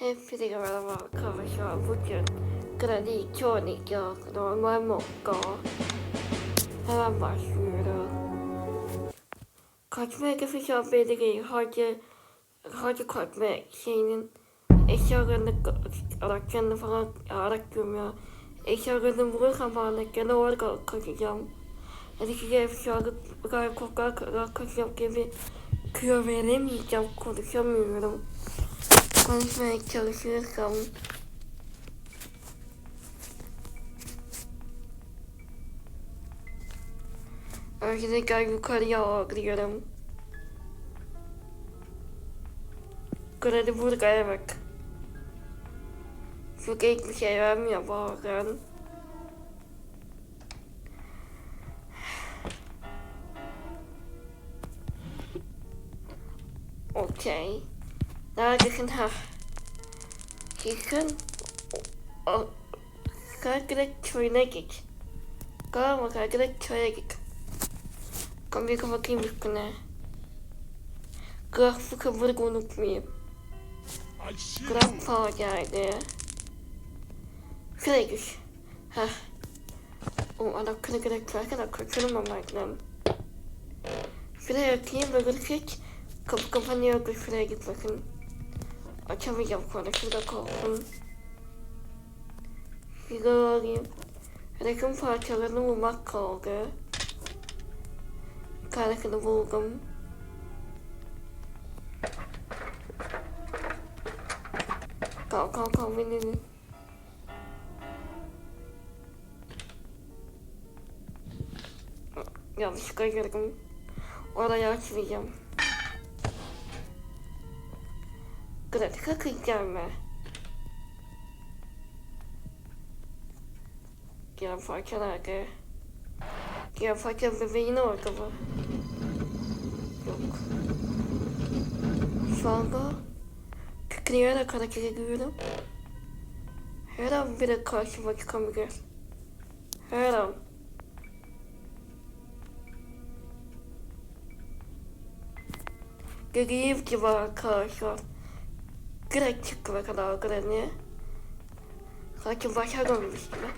Hepinize merhaba arkadaşlar. Bugün Granny yok. Normal Mokka. Hemen başlıyorum. Kaçma hedefi belirleyin. Hadi, hadi kaçma şeyinin eşyalarını, araçlarını falan araştırıyorum ya. Eşyalarını bulursam falan gene orada kaçacağım. Hadi size eşyalı kadar kokar kadar kaçacağım gibi kilo veremeyeceğim. Konuşamıyorum van mijn cultuur komen. Ik denk dat ik kan jou ook leren. Ik kan de boer gaan weg. Voor ik me geen ruimte meer gaan. Oké. Okay. Şey vermiyor bazen. Okey. Neredesin ha? Yakın. Kalkırak köyüne git. Kalma kalkırak köye git. Kapıyı kapatayım üstüne. Grafı kabuğu unutmayayım. Grandpa geldi. Şuraya git. Heh. O adam kırık kırık kırık kaçırmamak lazım. Şuraya atayım ve gırık Kapı kapanıyor. Şuraya git bakın. Açamayacağım sonra. Şurada kalsın. Şurada alayım. Resim parçalarını bulmak kaldı. Karakını buldum. Kalk kalk kalk beni. Yanlışlıkla girdim. Oraya açmayacağım. Grafika kıyacağım Diğer parça nerede? Diğer parça bebeğin orada mı? Yok. Şu anda tıklayarak hareket ediyorum. Her an biri karşıma çıkabilir. Her an. Dediğim gibi arkadaşlar. Be kadar Granny. Sanki başaramamış gibi.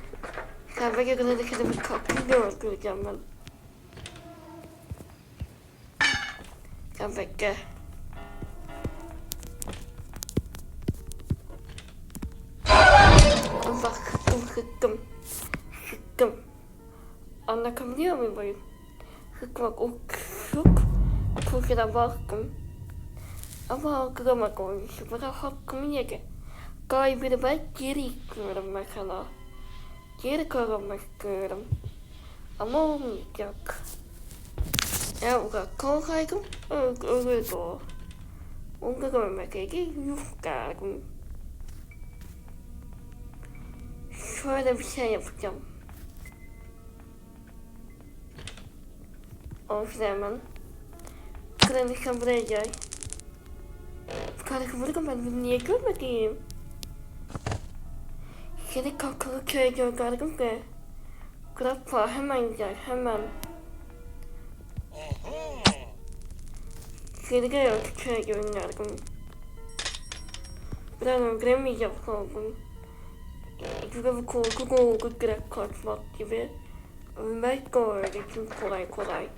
Sen belki Granny'de kendimi kapılıyor göreceğim ben. Sen bekle. Bak sıktım sıktım. Anlatabiliyor muyum bayım? Sıkmak o çok. Kuşuna baktım. Ama algılamak olmuş. Bana hakkımı yedi. Kaybını ben geri istiyorum mesela. Geri kazanmak istiyorum. Ama olmayacak. Ya bak kalsaydım ölürdü o. Onu görmek için yuh derdim. Şöyle bir şey yapacağım. Of hemen. Buraya gel. Kanka burada ben bunu niye görmedim? Seni kakalı köye gönderdim de. Grandpa hemen gel hemen. Seni gel köye gönderdim. Bir an öldüremeyeceğim kaldım. Çünkü korku korku direkt kaçmak gibi. Ölmek de öyle çünkü kolay kolay.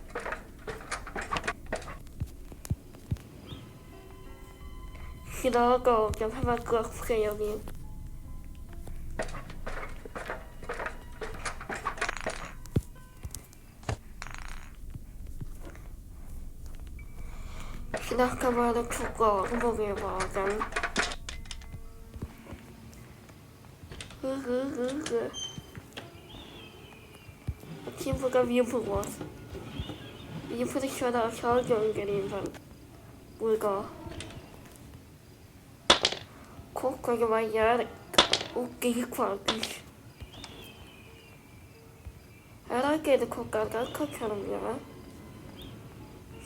Silahı alacağım. Hemen grafikayı alayım. Silah kamerada çok lazım oluyor bazen. Hı hı hı hı. Bakayım burada bir yapı var. Bir yapıyı şöyle aşağı göndereyim ben. Burada koskocaman yer o geyik varmış. Herhalde kokardan kaçarım ya.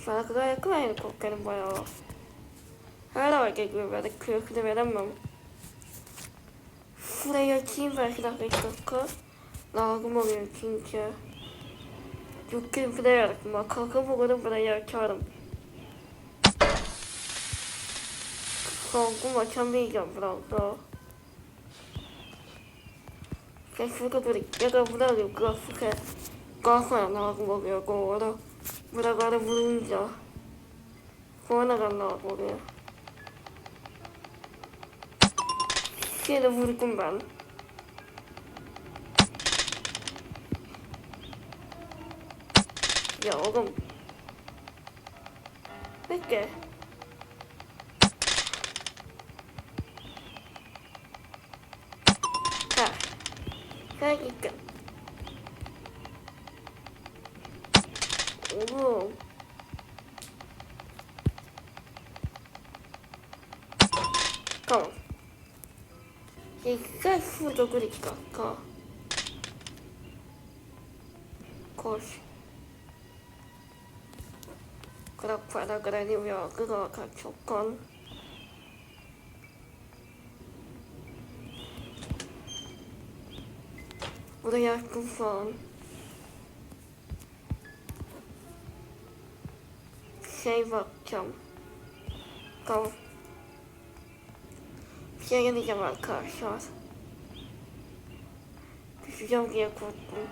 Şarkıda yakalayın kokarım bayağı. Herhalde gibi böyle kıyakını veremem. Şurayı açayım belki daha bir dakika. Lazım oluyor çünkü. Çünkü buraya yaratma. Kalkıp bulurum buraya açarım. Korkum açamayacağım birazda. Keşke böyle ya da burada bir grafike kalkmayan lazım oluyor doğru. Buraları vurunca. Sonradan lazım oluyor. Şimdi vurdum ben. Ya oğlum. Bekle. Ha. 빨기 끝. 오. 거. 이게 후도 그니까 거. 거. 그렇구나 그러니 왜 그거 가 조건. Buraya kufan Şey bakacağım. Tamam. Bir şey deneyeceğim arkadaşlar. Düşeceğim diye korktum.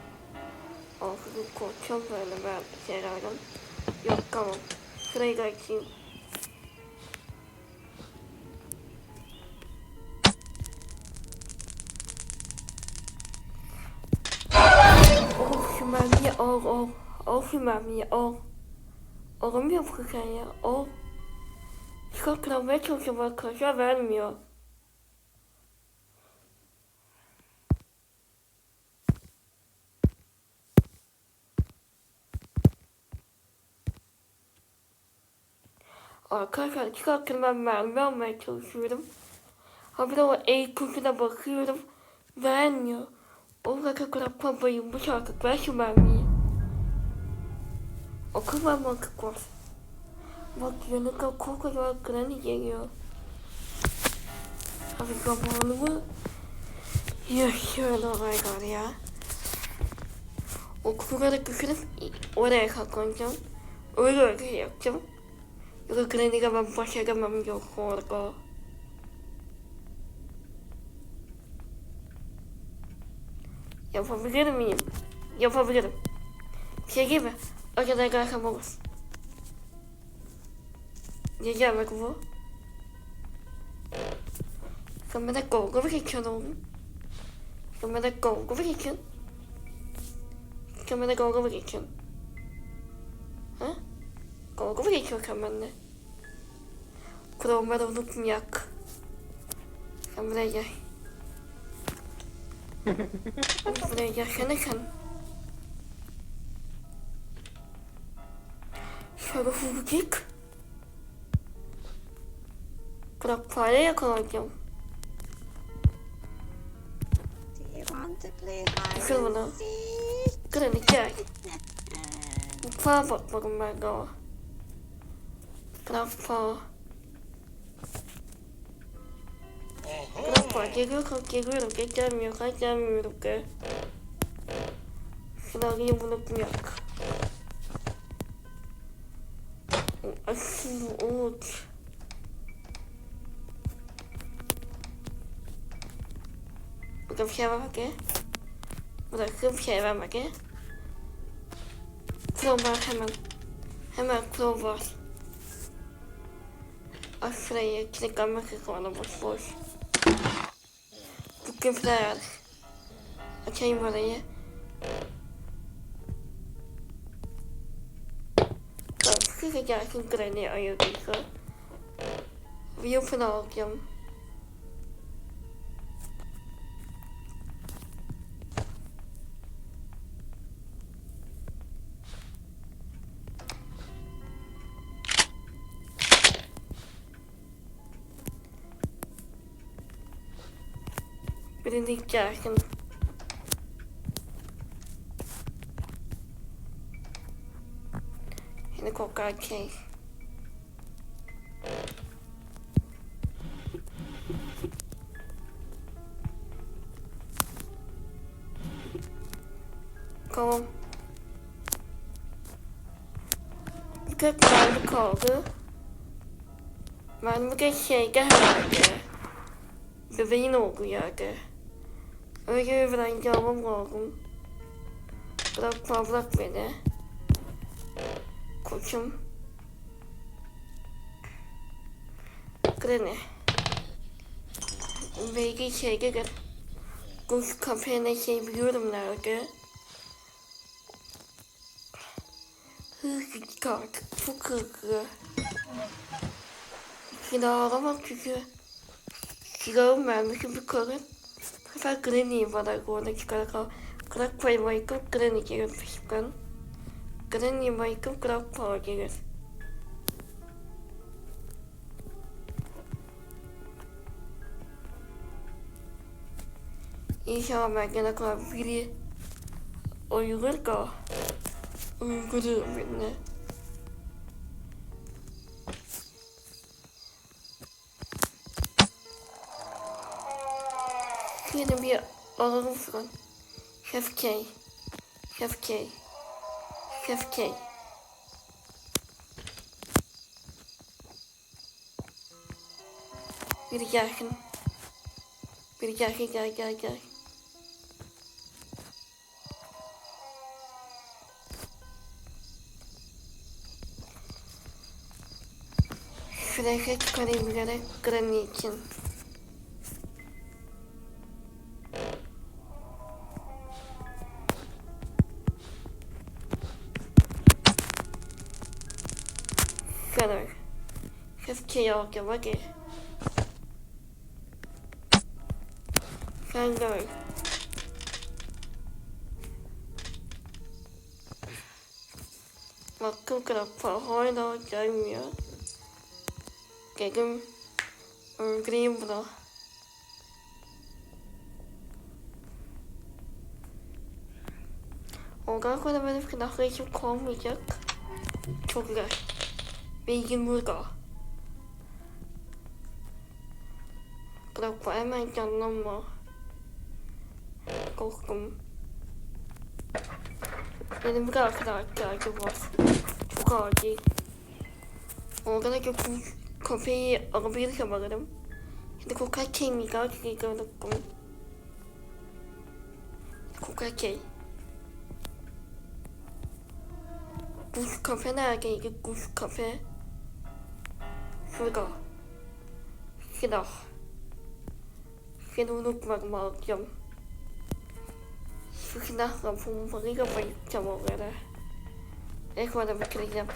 Ağzını korkacağım böyle ben şeylerden Yok tamam. Şurayı da açayım Oh şu mermiyi al al Al şu mermiyi al Alamıyor mu sen ya al Çıkar kıramaya çalışıyorum arkadaşlar vermiyor Arkadaşlar çıkarken ben mermi almaya çalışıyorum. Ha bir de o el tuşuna bakıyorum. Vermiyor. O kadar kadar babayım artık ver şu mermiyi. O kadar mantık var. Bak yanıka kokuyor granny geliyor. Abi zamanımı yaşıyor olaylar ya. O kuruları düşürüp oraya kalkacağım. Öyle öyle yapacağım. Yok Granny'ga ben başaramam yok orada. Yapabilir miyim? Yapabilirim. Şey gibi. Acaba kahramanız. Ne demek bu? Kamera golgu geçiyor oğlum. Kamera golgu geçiyor. Kamera golgu geçiyor. Ha? Golgu geçiyor kamerayla. Kuralları unutmayak. Buraya gel. Buraya yakını kan. Şöyle hızlıcık. Bırak Ik yakalayacağım. Kır bunu. Kırın iki ay. Mutfağa bakmadım ben galiba. Bırak fare. Kalk geliyorum. Gel gelmiyor. Kalk gelmiyorum gel. Şurayı unutmayak. Aslında umut. Burada bir şey var bak ya. Burada bir şey var bak ya. Klon var hemen. Hemen klon var. Aşağıya kilitlenmek ekranı boş boş. Falan. Açayım orayı. Sıkı gelsin Granny ayırdıysa. Video falan alacağım. Birini gelsin. Yine kokar şey. Tamam. Birkaç mermi kaldı. Ben bugün şeyde herhalde. Bebeğin olduğu yerde. Öyle bir rengi almam lazım. Bırakma bırak beni. Koçum. Granny. Belki şeyde gel. Kuş kafene şey biliyorum nerede. Hızlı artık çok hızlı. Silahlamam çünkü silahın mermisi bir karın. Bu sefer Granny'yi bana orada çıkarak Kırak payı bayıkıp Granny gelir peşimden. Granny'yi bayıkıp kırak payı gelir. İnşallah ben gene kadar biri uyulur da uyguluyor Yine bir alalım falan. Chef K. Chef K. Chef K. Bir gelsin. Bir gelsin gel gel gel. Şuraya çıkarayım bilerek Granny için. Chef K åker, vad är Feather. Bakın kırappa hala gelmiyor. Gelin öldüreyim bunu. Ondan sonra benim işim kalmayacak. Çok güzel. Bilgin burada. Bırakma hemen canlanma. Korktum. Benim bir arkadaşlarım var. Çok acil. Orada götür kafeyi alabilirsem alırım. Şimdi kokak kemiği gidiyorum. Kokak kemiği. Buz kafe neredeydi? Buz kafe. Şurada. Silah. Seni unutmadım alacağım. Şu silahla bombayla bayılacağım orada bitireceğim.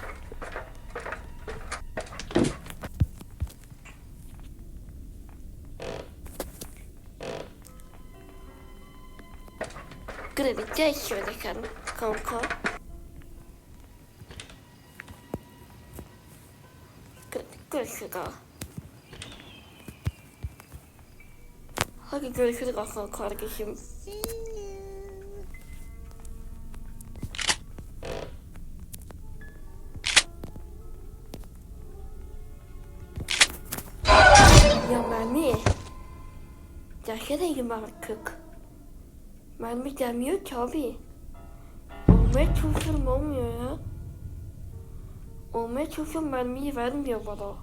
Granny gel şöyle kan kanka. Görüşürüz. Hadi görüşürüz aslan kardeşim. Ya mermi. Gelsene artık. Mermi gelmiyor ki abi. Olmaya çalışıyorum olmuyor ya. Olmaya çalışıyorum mermiyi vermiyor bana.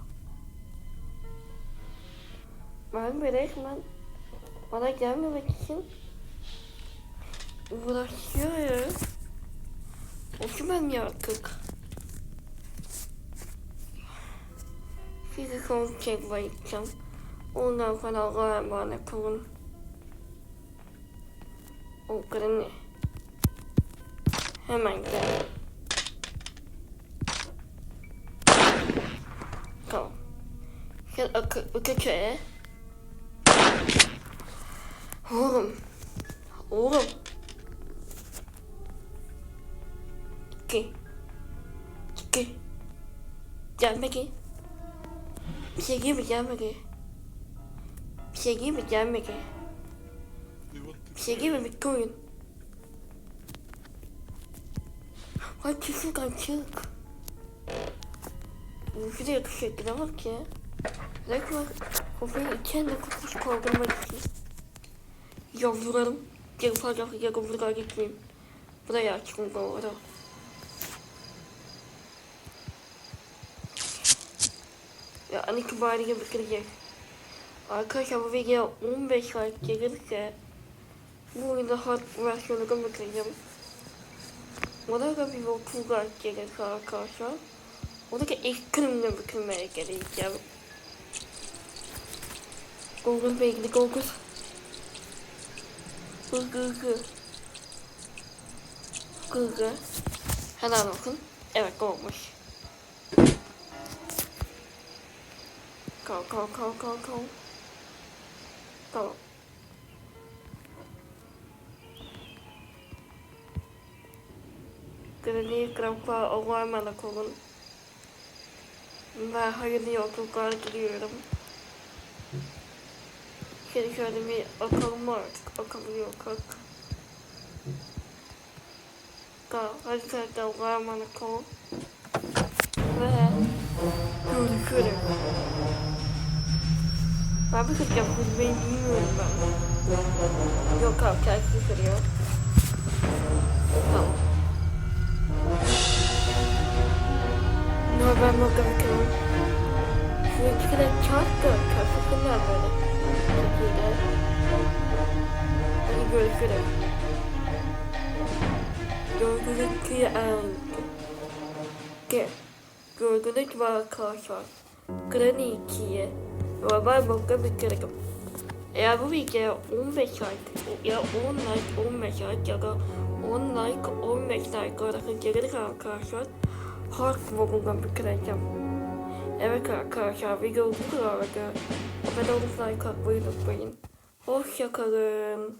Mermi resmen bana gelmemek için uğraşıyor ya. Olsun mermi artık. Sizi son kez bayılacağım. Ondan sonra Allah'a emanet olun. O Granny. Hemen gel. Tamam. Gel akı, akı köye. Oğlum. Oğlum. İki. İki. Gelme ki. Bir şey gibi gelme ki. Bir şey gibi gelme ki. Bir şey gibi bitti oyun. Ay çık çık. Şuraya yakışıklı bak ya. Reklam kafayı içen kokmuş kaldırmak için. Yavrularım. Geri buraya gitmeyeyim. Buraya açtım bu arada. Ya an itibariyle bitirecek. Arkadaşlar bu video 15 like gelirse bu oyunda hard versiyonunu bitireceğim. Ona da bir 30 like gelirse arkadaşlar. İlk günümde bitirmeye geleceğim. Google Bey'li Google. Google. Google. Hemen bakın. Evet olmuş. Go go go go go. Go. Granny Grandpa Allah'a olun. Ben hayırlı yolculuklar diliyorum. Şimdi şöyle bir akalım artık. Akalım yok ak. Go. Hadi sen de Allah'a emanet ol. Ve görüşürüz. Ben bir kız yapmayı bilmiyorum ben. Yok abi kendisi kırıyor. Tamam. No ben burada bakıyorum. Şu iki kadar çarp da çarpsınlar böyle. Türkiye'de. Hadi görüşürüz. Gördüğünüz gibi Gel. Gördüğünüz gibi arkadaşlar. Granny 2'ye ve ben burada bitiririm. Eğer bu videoya 15 like ya 10 like 15 like ya da 10 like 15 like olarak gelirse arkadaşlar Hard Vogel'dan bitireceğim. Evet arkadaşlar video bu kadar. Abone olup like atmayı unutmayın. Hoşçakalın.